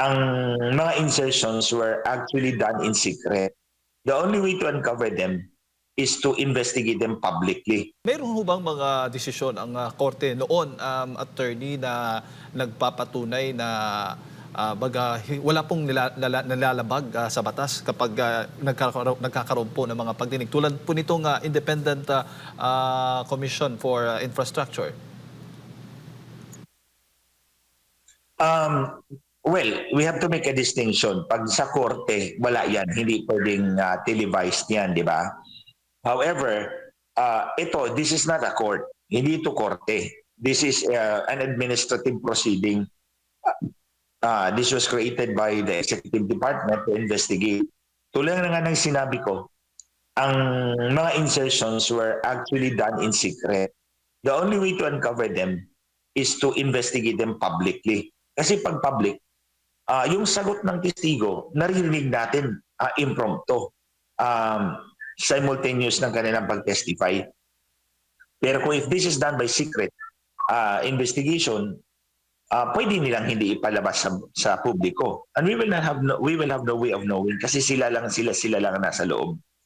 ang mga insertions were actually done in secret. The only way to uncover them is to investigate them publicly. Meron ho bang mga desisyon ang ah, korte noon, um, attorney, na nagpapatunay na ah, baga, wala pong nila, nala- nalalabag ah, sa batas kapag ah, nagkakaroon, nagkakaroon po ng mga pagdinig? Tulad po nitong ah, Independent ah, ah, Commission for ah, Infrastructure. Um, well, we have to make a distinction. Pag sa korte, wala yan. Hindi pwedeng uh, televised yan, di ba? However, uh, ito, this is not a court. Hindi ito korte. This is uh, an administrative proceeding. Uh, this was created by the executive department to investigate. Tulad na nga ng sinabi ko, ang mga insertions were actually done in secret. The only way to uncover them is to investigate them publicly. Kasi pag public, ah, yung sagot ng testigo, naririnig natin ah, impromptu, um, simultaneous ng kanilang pag-testify. Pero kung if this is done by secret ah, investigation, ah, pwede nilang hindi ipalabas sa, sa publiko. And we will not have no, we will have no way of knowing kasi sila lang sila sila lang nasa loob.